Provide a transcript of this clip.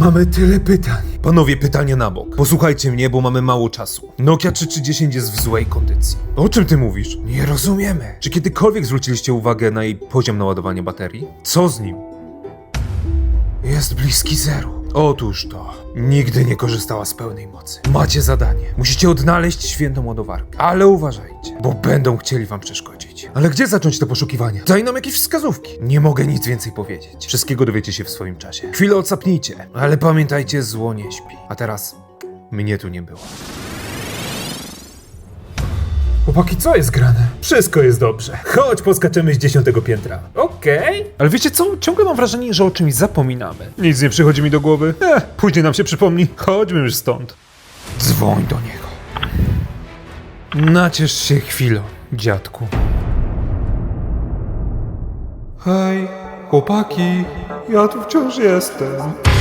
Mamy tyle pytań. Panowie, pytania na bok. Posłuchajcie mnie, bo mamy mało czasu. Nokia 3310 jest w złej kondycji. O czym ty mówisz? Nie rozumiemy. Czy kiedykolwiek zwróciliście uwagę na jej poziom naładowania baterii? Co z nim? Jest bliski zeru. Otóż to. Nigdy nie korzystała z pełnej mocy. Macie zadanie. Musicie odnaleźć świętą ładowarkę. Ale uważajcie, bo będą chcieli wam przeszkodzić. Ale gdzie zacząć to poszukiwanie? Daj nam jakieś wskazówki. Nie mogę nic więcej powiedzieć. Wszystkiego dowiecie się w swoim czasie. Chwilę odsapnijcie. Ale pamiętajcie, zło nie śpi. A teraz mnie tu nie było. Chłopaki, co jest grane? Wszystko jest dobrze. Chodź, poskaczemy z dziesiątego piętra. Okej. Ale wiecie co? Ciągle mam wrażenie, że o czymś zapominamy. Nic nie przychodzi mi do głowy. Eh, później nam się przypomni. Chodźmy już stąd. Dzwoń do niego. Naciesz się chwilą, dziadku. Hej, chłopaki, ja tu wciąż jestem.